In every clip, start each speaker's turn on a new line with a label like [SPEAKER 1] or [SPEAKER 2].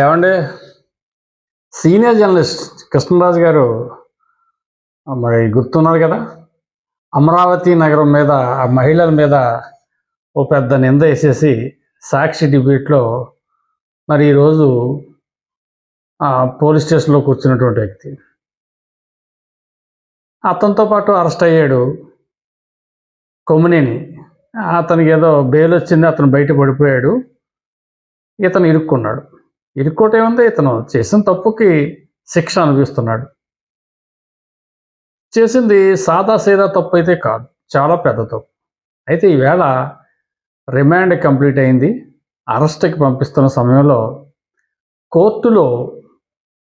[SPEAKER 1] ఏమండి? Senior journalist Krishnaraju గారు మరి గుర్తున్నారు కదా? అమరావతి నగరం మీద ఆ మహిళల మీద ఓ పెద్ద నింద వేసేసి సాక్షి డిబేట్లో మరి ఈరోజు ఆ, పోలీస్ స్టేషన్లో కూర్చున్నటువంటి వ్యక్తి. అతనితో పాటు అరెస్ట్ అయ్యాడు కొమ్మినేని. అతనికి ఏదో బెయిల్ వచ్చింది అతను బయట పడిపోయాడు. ఇతను ఇరుక్కున్నాడు. ఇరుక్కోవటం ఉంది ఇతను చేసిన తప్పుకి శిక్ష అనుభవిస్తున్నాడు. చేసింది సాదా సీదా తప్పు అయితే కాదు చాలా పెద్ద తప్పు. అయితే ఈవేళ రిమాండ్ కంప్లీట్ అయింది అరెస్ట్కి పంపిస్తున్న సమయంలో కోర్టులో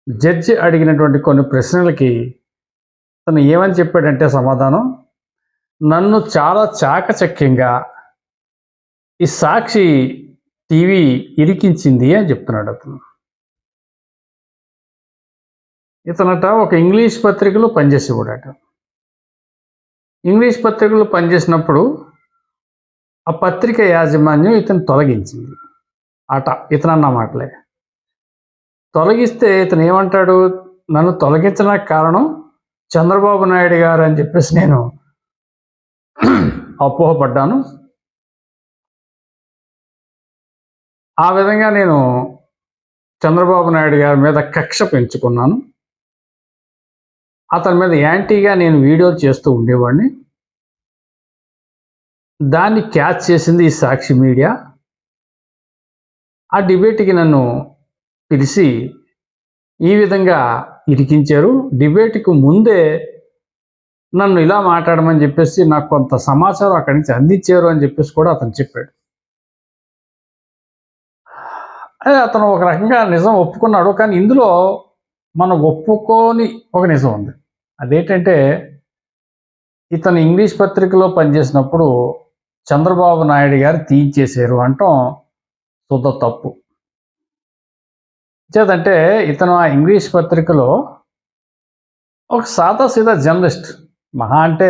[SPEAKER 1] జడ్జి అడిగినటువంటి కొన్ని ప్రశ్నలకి తను ఏమని చెప్పాడంటే సమాధానం నన్ను చాలా చాకచక్యంగా ఈ సాక్షి టీవీ ఇరికించింది అని చెప్తున్నాడు అతను. ఇతనట ఒక ఇంగ్లీష్ పత్రికలో పనిచేసేవాడట. ఇంగ్లీష్ పత్రికలో పనిచేసినప్పుడు ఆ పత్రిక యాజమాన్యం ఇతను తొలగించింది. అట ఇతను అన్న మాటలే. తొలగిస్తే ఇతను ఏమంటాడు? నన్ను తొలగించడానికి కారణం చంద్రబాబు నాయుడు గారు అని చెప్పేసి నేను అపోహపడ్డాను. ఆ విధంగా నేను చంద్రబాబు నాయుడు గారి మీద కక్ష పెంచుకున్నాను. అతని మీద యాంటీగా నేను వీడియోలు చేస్తూ ఉండేవాడిని. దాన్ని క్యాచ్ చేసింది ఈ సాక్షి మీడియా. ఆ డిబేట్కి నన్ను పిలిచి ఈ విధంగా ఇరికించారు. డిబేట్కు ముందే నన్ను ఇలా మాట్లాడమని చెప్పేసి నాకు కొంత సమాచారం అక్కడి నుంచి అందించారు అని చెప్పేసి కూడా అతను చెప్పాడు. అదే అతను ఒక రకంగా నిజం ఒప్పుకున్నాడు కానీ ఇందులో మనం ఒప్పుకోని ఒక నిజం ఉంది. అదేంటంటే ఇతను ఇంగ్లీష్ పత్రికలో పనిచేసినప్పుడు చంద్రబాబు నాయుడు గారు తీయించేశారు అంటాం శుద్ధ తప్పు. చేదంటే ఇతను ఆ ఇంగ్లీష్ పత్రికలో ఒక సాదా సీదా జర్నలిస్ట్ మహా అంటే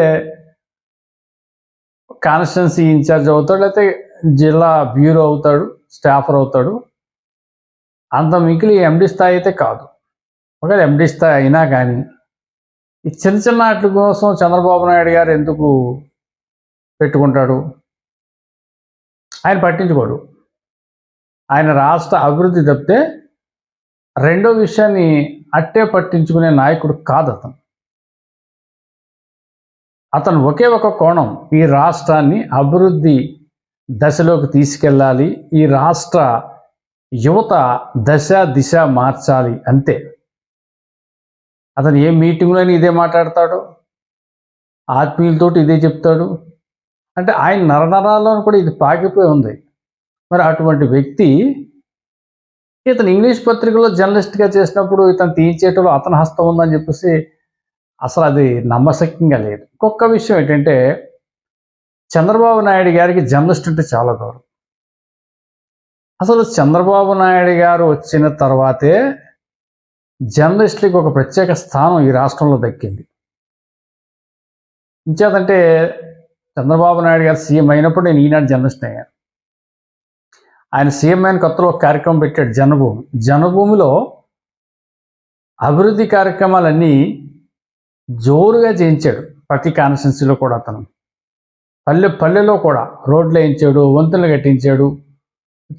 [SPEAKER 1] కాన్స్టిట్యున్సీ ఇన్ఛార్జ్ అవుతాడు లేకపోతే జిల్లా బ్యూరో అవుతాడు స్టాఫర్ అవుతాడు అంత మిగిలి ఎండి స్థాయి అయితే కాదు. ఒకవేళ ఎండి స్థాయి అయినా కానీ ఈ చిన్న చిన్న వాటి కోసం చంద్రబాబు నాయుడు గారు ఎందుకు పెట్టుకుంటాడు? ఆయన పట్టించుకోడు. ఆయన రాష్ట్ర అభివృద్ధి తప్పితే రెండో విషయాన్ని అట్టే పట్టించుకునే నాయకుడు కాదు అతను. అతను ఒకే ఒక కోణం. ఈ రాష్ట్రాన్ని అభివృద్ధి దశలోకి తీసుకెళ్ళాలి. ఈ రాష్ట్ర యువత దశ దిశ మార్చాలి అంతే. అతను ఏ మీటింగ్లోని ఇదే మాట్లాడతాడు. ఆత్మీయులతోటి ఇదే చెప్తాడు. అంటే ఆయన నరనరాల్లో కూడా ఇది పాకిపోయి ఉంది. మరి అటువంటి వ్యక్తి ఇతను ఇంగ్లీష్ పత్రికలో జర్నలిస్ట్గా చేసినప్పుడు ఇతను తీయించేటలో అతని హస్తం ఉందని చెప్పేసి అసలు అది నమ్మశక్యంగా లేదు. ఇంకొక విషయం ఏంటంటే చంద్రబాబు నాయుడు గారికి జర్నలిస్ట్ అంటే చాలా గౌరవం. అసలు చంద్రబాబు నాయుడు గారు వచ్చిన తర్వాతే జర్నలిస్టులకు ఒక ప్రత్యేక స్థానం ఈ రాష్ట్రంలో దక్కింది. ఇంచేతంటే చంద్రబాబు నాయుడు గారు సీఎం అయినప్పుడు నేను ఈనాడు జర్నలిస్ట్ అయ్యాను. ఆయన సీఎం అయిన కొత్తలో ఒక కార్యక్రమం పెట్టాడు జనభూమి. జనభూమిలో అభివృద్ధి కార్యక్రమాలన్నీ జోరుగా చేయించాడు. ప్రతి కాన్స్టిట్యున్సీలో కూడా అతను. పల్లె పల్లెలో కూడా రోడ్లు వేయించాడు వంతులు కట్టించాడు.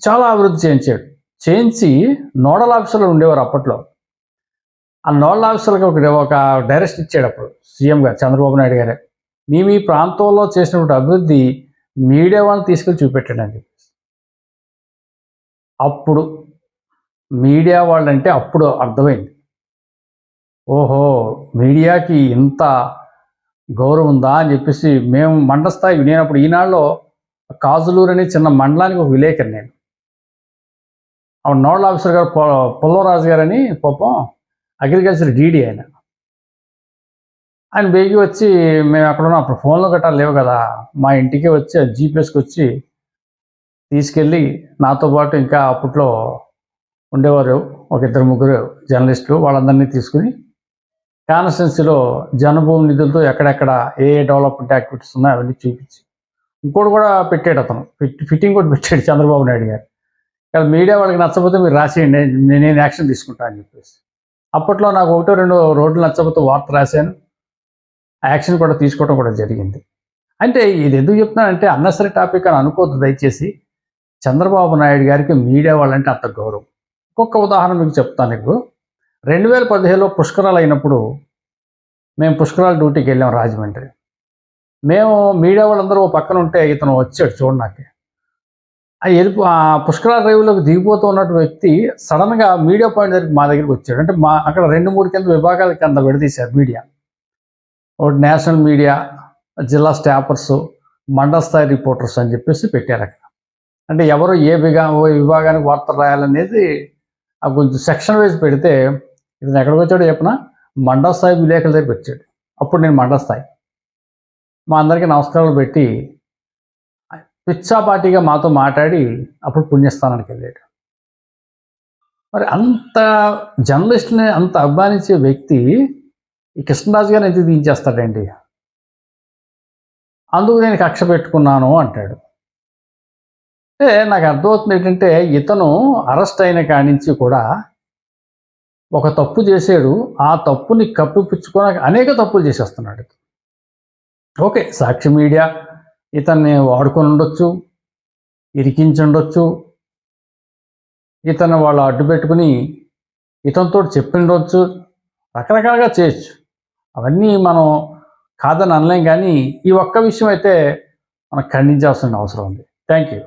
[SPEAKER 1] చాలా అభివృద్ధి చేయించాడు. చేయించి నోడల్ ఆఫీసర్లు ఉండేవారు అప్పట్లో. ఆ నోడల్ ఆఫీసర్కి ఒక ఒక డైరెక్షన్ ఇచ్చాడు అప్పుడు సీఎంగా చంద్రబాబు నాయుడు గారే. మీ మీ ప్రాంతంలో చేసినటువంటి అభివృద్ధి మీడియా వాళ్ళని తీసుకెళ్ళి చూపెట్టాడు అని చెప్పేసి. అప్పుడు మీడియా వాళ్ళంటే అప్పుడు అర్థమైంది. ఓహో మీడియాకి ఇంత గౌరవం ఉందా అని చెప్పేసి మేము మండల స్థాయి నేనప్పుడు ఈనాడులో కాజులూరు అనే చిన్న మండలానికి ఒక విలేకరు నేను. ఆవిడ నోడల్ ఆఫీసర్ గారు పొ- పుల్లవరాజు గారని పాపం అగ్రికల్చర్ డీడీ ఆయన. ఆయన బేగి వచ్చి మేము ఎక్కడున్నా అప్పుడు ఫోన్లో గట్రా లేవు కదా మా ఇంటికి వచ్చి జీపీఎస్కి వచ్చి తీసుకెళ్ళి నాతో పాటు ఇంకా అప్పట్లో ఉండేవారు ఒక ఇద్దరు ముగ్గురు జర్నలిస్టులు వాళ్ళందరినీ తీసుకుని కాన్స్టిట్యున్సీలో జనభూమి నిధులతో ఎక్కడెక్కడ ఏ ఏ డెవలప్మెంట్ యాక్టివిటీస్ ఉన్నాయో అవన్నీ చూపించి ఇంకోటి కూడా పెట్టాడు అతను. ఫిట్ ఫిట్టింగ్ కూడా పెట్టాడు చంద్రబాబు నాయుడు గారు. కానీ మీడియా వాళ్ళకి నచ్చకపోతే మీరు రాసేయండి నేను యాక్షన్ తీసుకుంటా అని చెప్పేసి. అప్పట్లో నాకు ఒకటో రెండు రోడ్లు నచ్చకపోతే వార్త రాశాను. యాక్షన్ కూడా తీసుకోవడం కూడా జరిగింది. అంటే ఇది ఎందుకు చెప్తున్నానంటే అన్నసరి టాపిక్ అని అనుకోవద్దు దయచేసి. చంద్రబాబు నాయుడు గారికి మీడియా వాళ్ళంటే అంత గౌరవం. ఒక్కొక్క ఉదాహరణ మీకు చెప్తాను ఇప్పుడు. రెండు వేల పదిహేనులో పుష్కరాలు అయినప్పుడు మేము పుష్కరాల డ్యూటీకి వెళ్ళాం రాజమండ్రి. మేము మీడియా వాళ్ళందరూ ఓ పక్కన ఉంటే ఇతను వచ్చాడు చూడడానికి. ఆ వెళ్ళిపో ఆ పుష్కర డ్రైవ్లోకి దిగిపోతూ ఉన్నట్టు వ్యక్తి సడన్గా మీడియా పాయింట్ దగ్గరికి మా దగ్గరికి వచ్చాడు. అంటే మా అక్కడ రెండు మూడు కింద విభాగాల కింద విడదీశారు మీడియా. ఒకటి నేషనల్ మీడియా జిల్లా స్టాపర్స్ మండల స్థాయి రిపోర్టర్స్ అని చెప్పేసి పెట్టారు అక్కడ. అంటే ఎవరు ఏ విభా విభాగానికి వార్తలు రాయాలనేది ఆ కొంచెం సెక్షన్ వైజ్ పెడితే ఇతను ఎక్కడికి వచ్చాడో చెప్పిన? మండల స్థాయి విలేకరుల దగ్గరికి వచ్చాడు. అప్పుడు నేను మండల స్థాయి. మా అందరికీ నమస్కారాలు పెట్టి పిచ్చాపాటిగా మాతో మాట్లాడి అప్పుడు పుణ్యస్థానానికి వెళ్ళాడు. మరి అంత జర్నలిస్ట్ని అంత అభిమానించే వ్యక్తి ఈ కృష్ణరాజు గారిని ఎందుకు దించేస్తాడండి? అందుకు నేను కక్ష పెట్టుకున్నాను అంటాడు. అంటే నాకు అర్థమవుతుంది ఏంటంటే ఇతను అరెస్ట్ అయిన కాడి నుంచి కూడా ఒక తప్పు చేసాడు ఆ తప్పుని కప్పిపుచ్చుకోవడానికి అనేక తప్పులు చేసేస్తున్నాడు. ఓకే సాక్షి మీడియా ఇతన్ని వాడుకొని ఉండొచ్చు ఇరికించి ఉండొచ్చు ఇతను వాళ్ళు అడ్డు పెట్టుకుని ఇతనితో చెప్పిండొచ్చు రకరకాలుగా చేయొచ్చు. అవన్నీ మనం కాదని అనలేం కానీ ఈ ఒక్క విషయం అయితే మనం ఖండించాల్సిన అవసరం ఉంది. Thank you